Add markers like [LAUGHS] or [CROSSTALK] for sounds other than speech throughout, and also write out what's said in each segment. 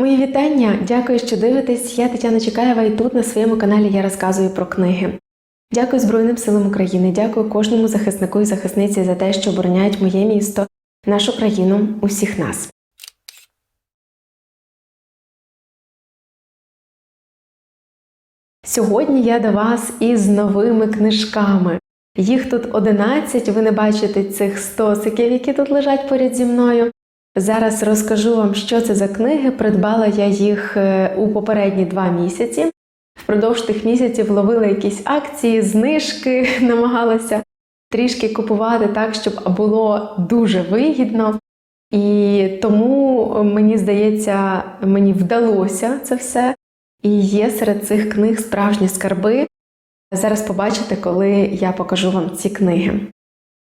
Мої вітання! Дякую, що дивитесь. Я Тетяна Чекаєва, і тут на своєму каналі я розказую про книги. Дякую Збройним силам України, дякую кожному захиснику і захисниці за те, що обороняють моє місто, нашу країну, усіх нас. Сьогодні я до вас із новими книжками. Їх тут 11, ви не бачите цих стосиків, які тут лежать поряд зі мною. Зараз розкажу вам, що це за книги. Придбала я їх е, у попередні два місяці. Впродовж тих місяців ловила якісь акції, знижки, [LAUGHS] намагалася трішки купувати так, щоб було дуже вигідно. І тому, мені здається, мені вдалося це все. І є серед цих книг справжні скарби. Зараз побачите, коли я покажу вам ці книги.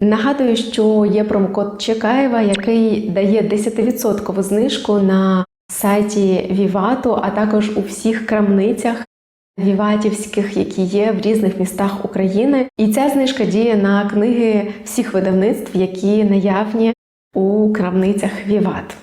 Нагадую, що є промокод Чекаєва, який дає 10% знижку на сайті Вівату, а також у всіх крамницях віватівських, які є в різних містах України. І ця знижка діє на книги всіх видавництв, які наявні у крамницях Віват.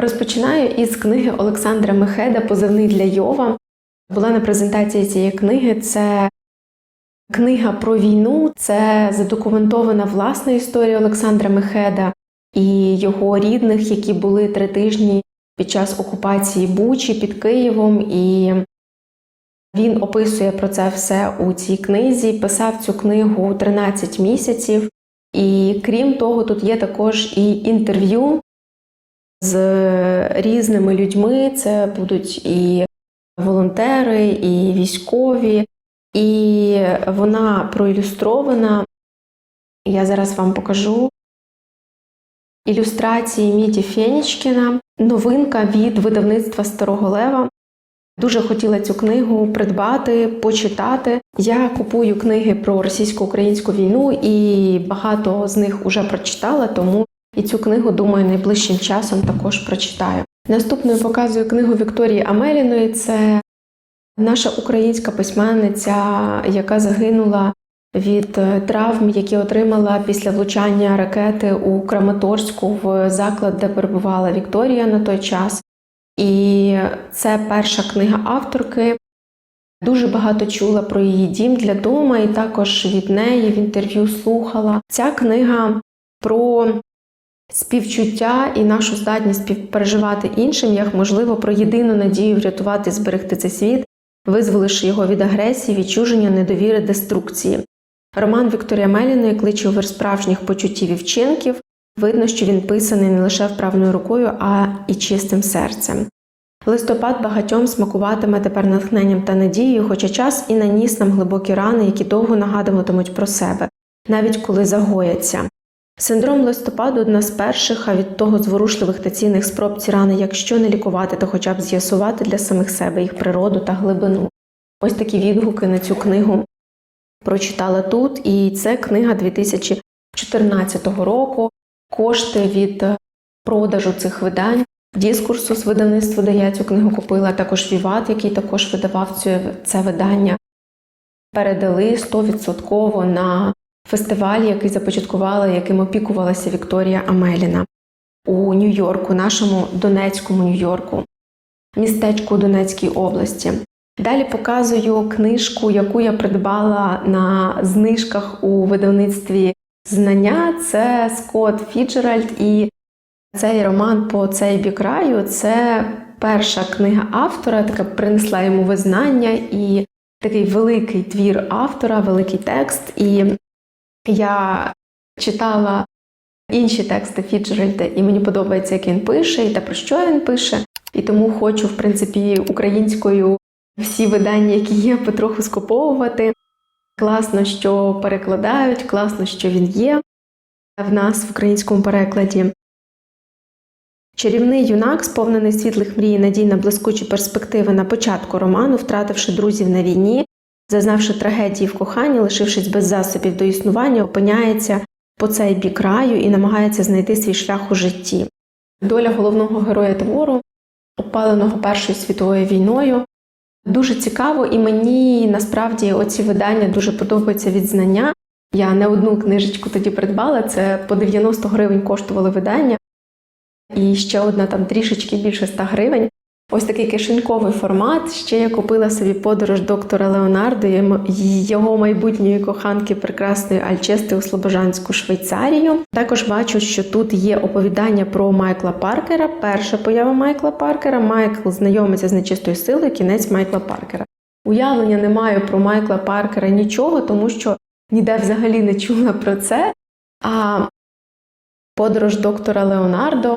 Розпочинаю із книги Олександра Мехеда Позивний для Йова. Була на презентації цієї книги. Це книга про війну, це задокументована власна історія Олександра Мехеда і його рідних, які були три тижні під час окупації Бучі під Києвом. І він описує про це все у цій книзі. Писав цю книгу 13 місяців. І крім того, тут є також і інтерв'ю з різними людьми. Це будуть і волонтери, і військові, і вона проілюстрована. Я зараз вам покажу ілюстрації Міті Фенічкіна, новинка від видавництва Старого Лева. Дуже хотіла цю книгу придбати, почитати. Я купую книги про російсько-українську війну, і багато з них уже прочитала, тому і цю книгу, думаю, найближчим часом також прочитаю. Наступною показую книгу Вікторії Амеліної. Це наша українська письменниця, яка загинула від е, травм, які отримала після влучання ракети у Краматорську в заклад, де перебувала Вікторія на той час. І це перша книга авторки. Дуже багато чула про її дім для дома, і також від неї в інтерв'ю слухала. Ця книга про співчуття і нашу здатність співпереживати іншим, як можливо, про єдину надію врятувати, зберегти цей світ, визволивши його від агресії, відчуження, недовіри, деструкції. Роман Вікторія Меліної кличе увер справжніх почуттів і вчинків. Видно, що він писаний не лише вправною рукою, а і чистим серцем. Листопад багатьом смакуватиме тепер натхненням та надією, хоча час і наніс нам глибокі рани, які довго нагадуватимуть про себе, навіть коли загояться. Синдром листопаду одна з перших, а від того зворушливих та цінних спроб ці рани, якщо не лікувати, то хоча б з'ясувати для самих себе їх природу та глибину. Ось такі відгуки на цю книгу прочитала тут, і це книга 2014 року. Кошти від продажу цих видань, дискурсу з видавництва, де я цю книгу купила, також Віват, який також видавав це видання, передали 100% на фестиваль, який започаткувала, яким опікувалася Вікторія Амеліна у Нью-Йорку, нашому Донецькому Нью-Йорку, містечку Донецькій області. Далі показую книжку, яку я придбала на знижках у видавництві знання. Це Скотт Фіджеральд і цей роман по цей бік раю. Це перша книга автора, така принесла йому визнання і такий великий твір автора, великий текст. І я читала інші тексти Фіджеральда, і мені подобається, як він пише, і те, про що він пише. І тому хочу, в принципі, українською всі видання, які є, потроху скуповувати. Класно, що перекладають, класно, що він є в нас в українському перекладі. Чарівний юнак, сповнений світлих мрій, і надій на блискучі перспективи на початку роману, втративши друзів на війні, зазнавши трагедії в коханні, лишившись без засобів до існування, опиняється по цей бік раю і намагається знайти свій шлях у житті. Доля головного героя твору, опаленого Першою світовою війною. Дуже цікаво, і мені насправді оці видання дуже подобаються від знання. Я не одну книжечку тоді придбала, це по 90 гривень коштували видання, і ще одна там трішечки більше 100 гривень. Ось такий кишеньковий формат. Ще я купила собі подорож доктора Леонардо і його майбутньої коханки прекрасної Альчести у Слобожанську Швейцарію. Також бачу, що тут є оповідання про Майкла Паркера. Перша поява Майкла Паркера. Майкл знайомиться з нечистою силою, кінець Майкла Паркера. Уявлення не маю про Майкла Паркера нічого, тому що ніде взагалі не чула про це. А подорож доктора Леонардо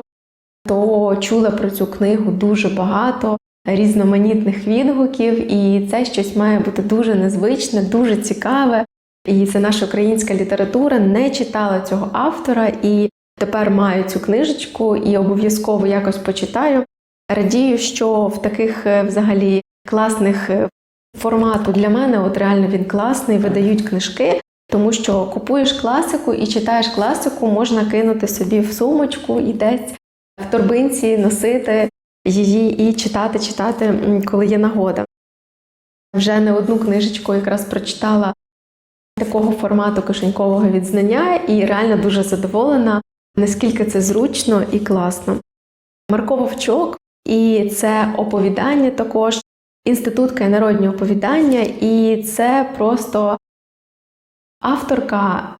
то чула про цю книгу дуже багато різноманітних відгуків, і це щось має бути дуже незвичне, дуже цікаве. І це наша українська література. Не читала цього автора, і тепер маю цю книжечку і обов'язково якось почитаю. Радію, що в таких е, взагалі класних е, формату для мене, от реально він класний, видають книжки, тому що купуєш класику і читаєш класику, можна кинути собі в сумочку і десь в торбинці носити її і читати, читати, коли є нагода. Вже не одну книжечку якраз прочитала такого формату кишенькового відзнання і реально дуже задоволена, наскільки це зручно і класно. Марко Вовчок, і це оповідання також, інститутка і народні оповідання, і це просто авторка,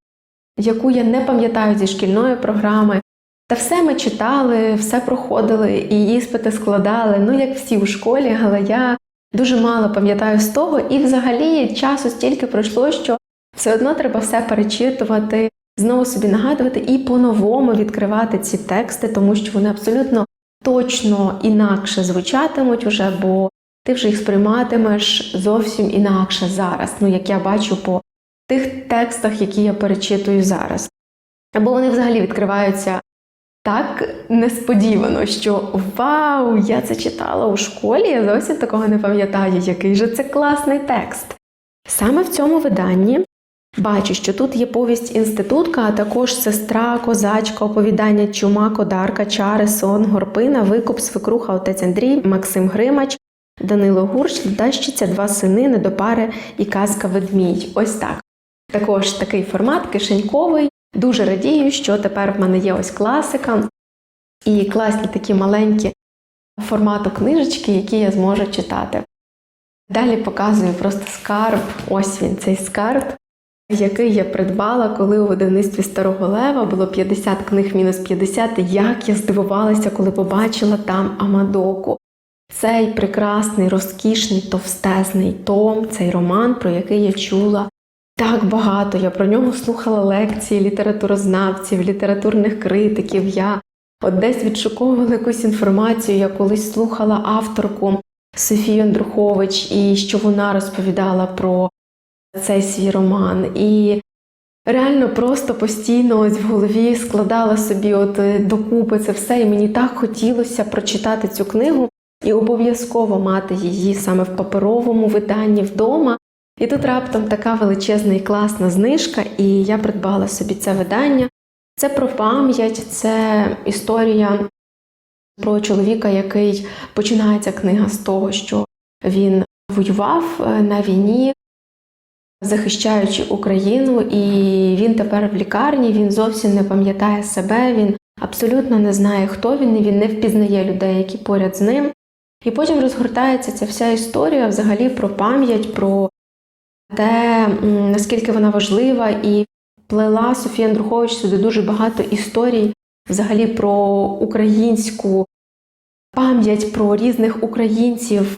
яку я не пам'ятаю зі шкільної програми. Та все ми читали, все проходили і іспити складали, ну як всі у школі, але я дуже мало пам'ятаю з того, і взагалі часу стільки пройшло, що все одно треба все перечитувати, знову собі нагадувати і по-новому відкривати ці тексти, тому що вони абсолютно точно інакше звучатимуть уже, бо ти вже їх сприйматимеш зовсім інакше зараз, ну як я бачу по тих текстах, які я перечитую зараз. Або вони взагалі відкриваються так несподівано, що вау, я це читала у школі, я зовсім такого не пам'ятаю, який же це класний текст. Саме в цьому виданні бачу, що тут є повість інститутка, а також сестра, козачка, оповідання чума, кодарка, чари, сон, горпина, викуп, свекруха, отець Андрій, Максим Гримач, Данило Гурч, Дащиця, два сини, недопари і казка ведмідь. Ось так. Також такий формат кишеньковий. Дуже радію, що тепер в мене є ось класика і класні такі маленькі формату книжечки, які я зможу читати. Далі показую просто скарб. Ось він, цей скарб, який я придбала, коли у видавництві Старого Лева було 50 книг мінус 50. Як я здивувалася, коли побачила там Амадоку. Цей прекрасний, розкішний, товстезний том, цей роман, про який я чула так багато. Я про нього слухала лекції літературознавців, літературних критиків. Я от десь відшуковувала якусь інформацію. Я колись слухала авторку Софію Андрухович, і що вона розповідала про цей свій роман. І реально просто постійно ось в голові складала собі от е, докупи це все, і мені так хотілося прочитати цю книгу і обов'язково мати її саме в паперовому виданні вдома. І тут раптом така величезна і класна знижка, і я придбала собі це видання. Це про пам'ять, це історія про чоловіка, який починається книга з того, що він воював е, на війні, захищаючи Україну, і він тепер в лікарні, він зовсім не пам'ятає себе, він абсолютно не знає, хто він, і він не впізнає людей, які поряд з ним. І потім розгортається ця вся історія взагалі про пам'ять, про те, наскільки вона важлива, і плела Софія Андрухович сюди дуже багато історій взагалі про українську пам'ять, про різних українців,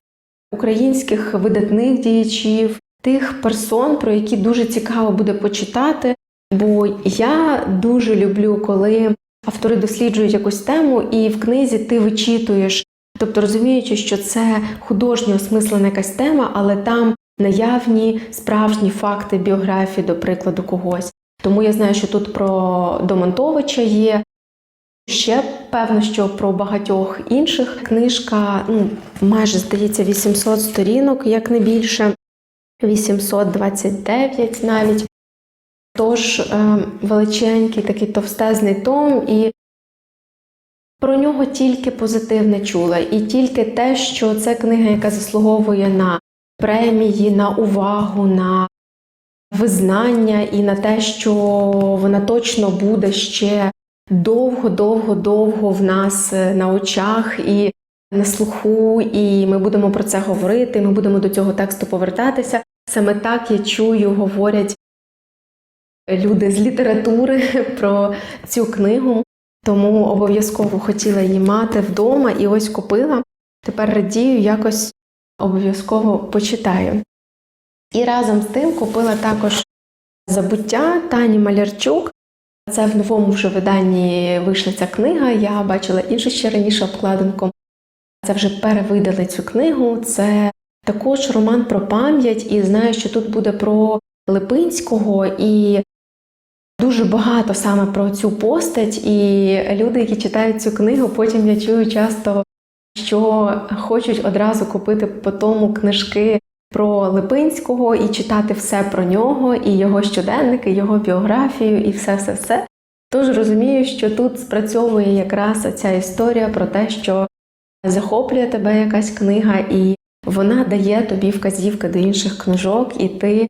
українських видатних діячів, тих персон, про які дуже цікаво буде почитати. Бо я дуже люблю, коли автори досліджують якусь тему, і в книзі ти вичитуєш, тобто розуміючи, що це художньо осмислена якась тема, але там наявні справжні факти біографії, до прикладу, когось. Тому я знаю, що тут про Домонтовича є. Ще певно, що про багатьох інших книжка, ну, майже здається, 800 сторінок, як не більше, 829 навіть. Тож е, величенький такий товстезний том, і про нього тільки позитивне чула, і тільки те, що це книга, яка заслуговує на премії, на увагу, на визнання і на те, що вона точно буде ще довго-довго-довго в нас е, на очах і на слуху, і ми будемо про це говорити, ми будемо до цього тексту повертатися. Саме так я чую, говорять люди з літератури [LAUGHS] про цю книгу, тому обов'язково хотіла її мати вдома і ось купила. Тепер радію, якось обов'язково почитаю. І разом з тим купила також забуття Тані Малярчук. Це в новому вже виданні вийшла ця книга. Я бачила іншу ще раніше обкладинку. Це вже перевидали цю книгу. Це також роман про пам'ять, і знаю, що тут буде про Липинського і дуже багато саме про цю постать. І люди, які читають цю книгу, потім я чую часто, що хочуть одразу купити по тому книжки про Липинського і читати все про нього, і його щоденники, його біографію, і все-все-все. Тож розумію, що тут спрацьовує якраз ця історія про те, що захоплює тебе якась книга, і вона дає тобі вказівки до інших книжок, і ти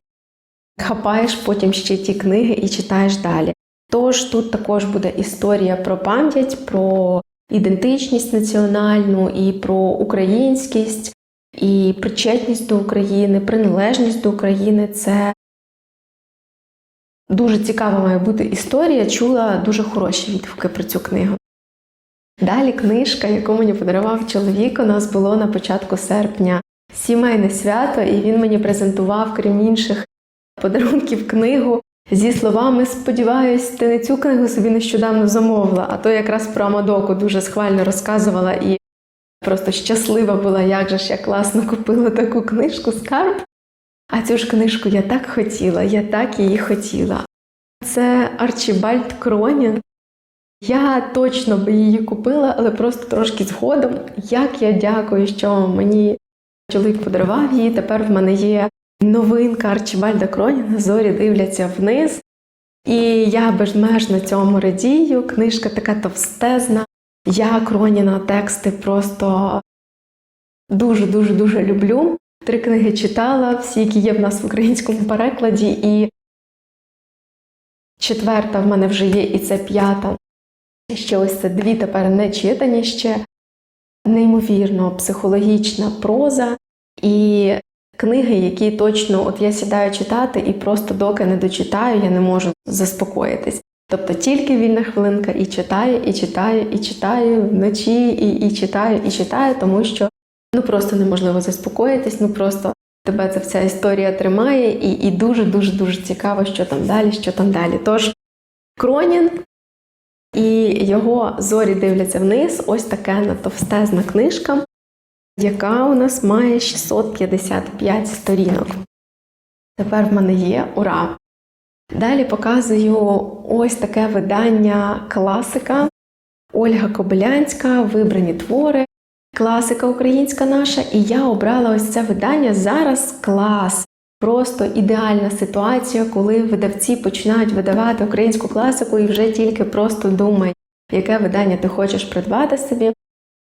хапаєш потім ще ті книги і читаєш далі. Тож тут також буде історія про пам'ять, про ідентичність національну і про українськість, і причетність до України, приналежність до України це дуже цікава має бути історія. Чула дуже хороші відгуки про цю книгу. Далі книжка, яку мені подарував чоловік, у нас було на початку серпня сімейне свято, і він мені презентував, крім інших подарунків, книгу зі словами Сподіваюсь, ти не цю книгу собі нещодавно замовила, а то якраз про Амадоку дуже схвально розказувала і просто щаслива була, як же ж я класно купила таку книжку скарб. А цю ж книжку я так хотіла, я так її хотіла. Це Арчібальд Кронін. Я точно би її купила, але просто трошки згодом. Як я дякую, що мені чоловік подарував її. Тепер в мене є новинка Арчібальда Кроніна Зорі дивляться вниз. І я безмежно цьому радію. Книжка така товстезна. Я Кроніна тексти просто дуже-дуже дуже люблю. Три книги читала, всі, які є в нас в українському перекладі, і четверта в мене вже є, і це п'ята. Ще ось це дві тепер не читані ще. Неймовірно, психологічна проза і книги, які точно от я сідаю читати, і просто доки не дочитаю, я не можу заспокоїтись. Тобто тільки вільна хвилинка і читаю, і читаю, і читаю вночі, і і читаю, і читаю, тому що ну просто неможливо заспокоїтись, ну просто тебе ця вся історія тримає, і і дуже-дуже дуже цікаво, що там далі, що там далі. Тож Кронін і його зорі дивляться вниз. Ось така товстезна книжка, яка у нас має 655 сторінок. Тепер в мене є ура! Далі показую ось таке видання класика Ольга Кобилянська, вибрані твори, класика українська наша. І я обрала ось це видання зараз клас. Просто ідеальна ситуація, коли видавці починають видавати українську класику і вже тільки просто думають, яке видання ти хочеш придбати собі.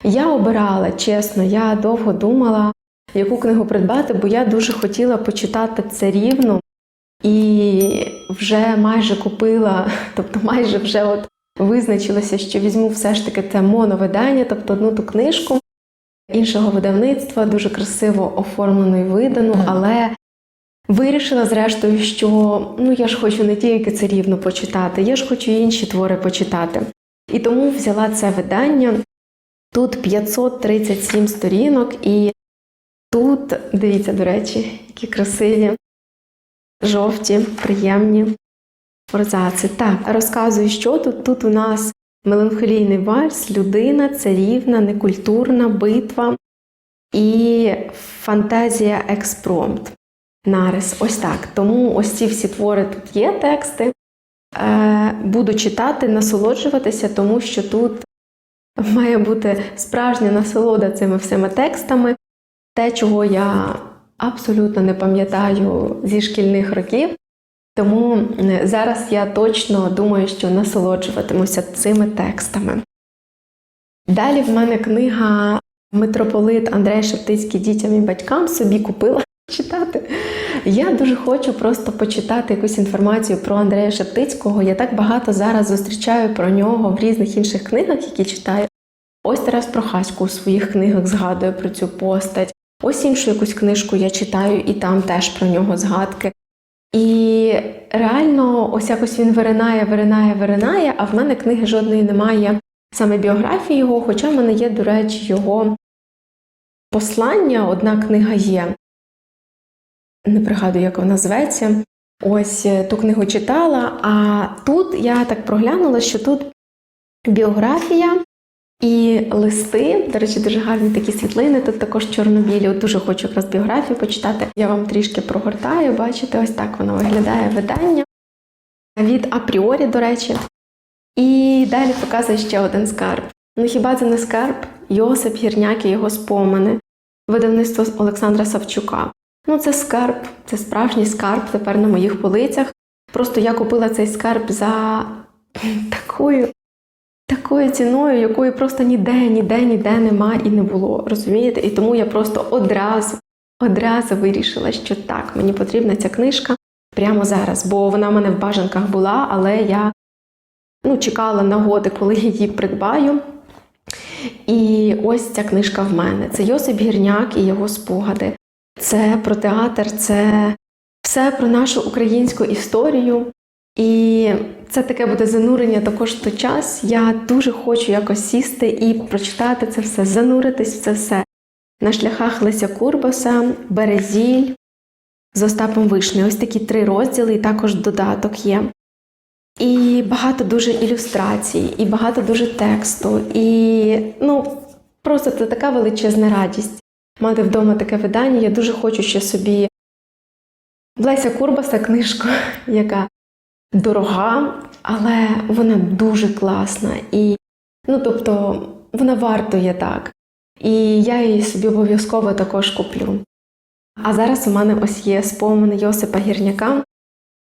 Я обирала, чесно, я довго думала, яку книгу придбати, бо я дуже хотіла почитати це рівно і вже майже купила, [LAUGHS] тобто майже вже от визначилася, що візьму все ж таки це моновидання, тобто одну ту книжку іншого видавництва, дуже красиво оформлену і видану, але Вирішила, зрештою, що ну я ж хочу не тільки це рівно почитати, я ж хочу інші твори почитати. І тому взяла це видання. Тут 537 сторінок, і тут, дивіться, до речі, які красиві, жовті, приємні форзаци. Так, розказую, що тут. Тут у нас меланхолійний вальс, людина, царівна, некультурна битва і фантазія експромт нарис. Ось так. Тому ось ці всі твори тут є тексти. Е, Буду читати, насолоджуватися, тому що тут має бути справжня насолода цими всіма текстами. Те, чого я абсолютно не пам'ятаю зі шкільних років. Тому зараз я точно думаю, що насолоджуватимуся цими текстами. Далі в мене книга Митрополит Андрей Шептицький дітям і батькам собі купила [LAUGHS] читати. Я дуже хочу просто почитати якусь інформацію про Андрея Шептицького. Я так багато зараз зустрічаю про нього в різних інших книгах, які читаю. Ось Тарас Прохасько у своїх книгах згадує про цю постать. Ось іншу якусь книжку я читаю, і там теж про нього згадки. І реально, ось якось він виринає, виринає, виринає, а в мене книги жодної немає саме біографії його, хоча в мене є, до речі, його послання, одна книга є. Не пригадую, як вона зветься. Ось е, ту книгу читала, а тут я так проглянула, що тут біографія і листи. До речі, дуже гарні такі світлини. Тут також чорно-білі. От Дуже хочу якраз біографію почитати. Я вам трішки прогортаю, бачите, ось так воно виглядає видання. Від апріорі, до речі. І далі показує ще один скарб. Ну хіба це не скарб? Йосип Гірняк і його спомини, видавництво Олександра Савчука. Ну, це скарб, це справжній скарб тепер на моїх полицях. Просто я купила цей скарб за [CLEARS THROAT] такою, такою ціною, якої просто ніде, ніде, ніде нема і не було. Розумієте? І тому я просто одразу, одразу вирішила, що так, мені потрібна ця книжка прямо зараз, бо вона в мене в бажанках була, але я ну, чекала нагоди, коли її придбаю. І ось ця книжка в мене. Це Йосип Гірняк і його спогади. Це про театр, це все про нашу українську історію. І це таке буде занурення також в той час. Я дуже хочу якось сісти і прочитати це все, зануритись в це все. На шляхах Леся Курбаса, Березіль з Остапом Вишнею. Ось такі три розділи, і також додаток є. І багато дуже ілюстрацій, і багато дуже тексту. І ну, просто це така величезна радість мати вдома таке видання. Я дуже хочу ще собі Леся Курбаса книжку, [LAUGHS] яка дорога, але вона дуже класна. І, ну, тобто, вона вартує так. І я її собі обов'язково також куплю. А зараз у мене ось є спомини Йосипа Гірняка.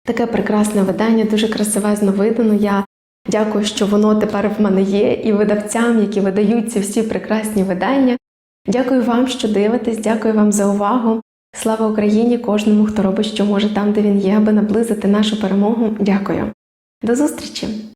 Таке прекрасне видання, дуже красивезно видано. Я дякую, що воно тепер в мене є, і видавцям, які видають ці всі прекрасні видання. Дякую вам, що дивитесь, дякую вам за увагу. Слава Україні! Кожному, хто робить, що може там, де він є, аби наблизити нашу перемогу. Дякую. До зустрічі!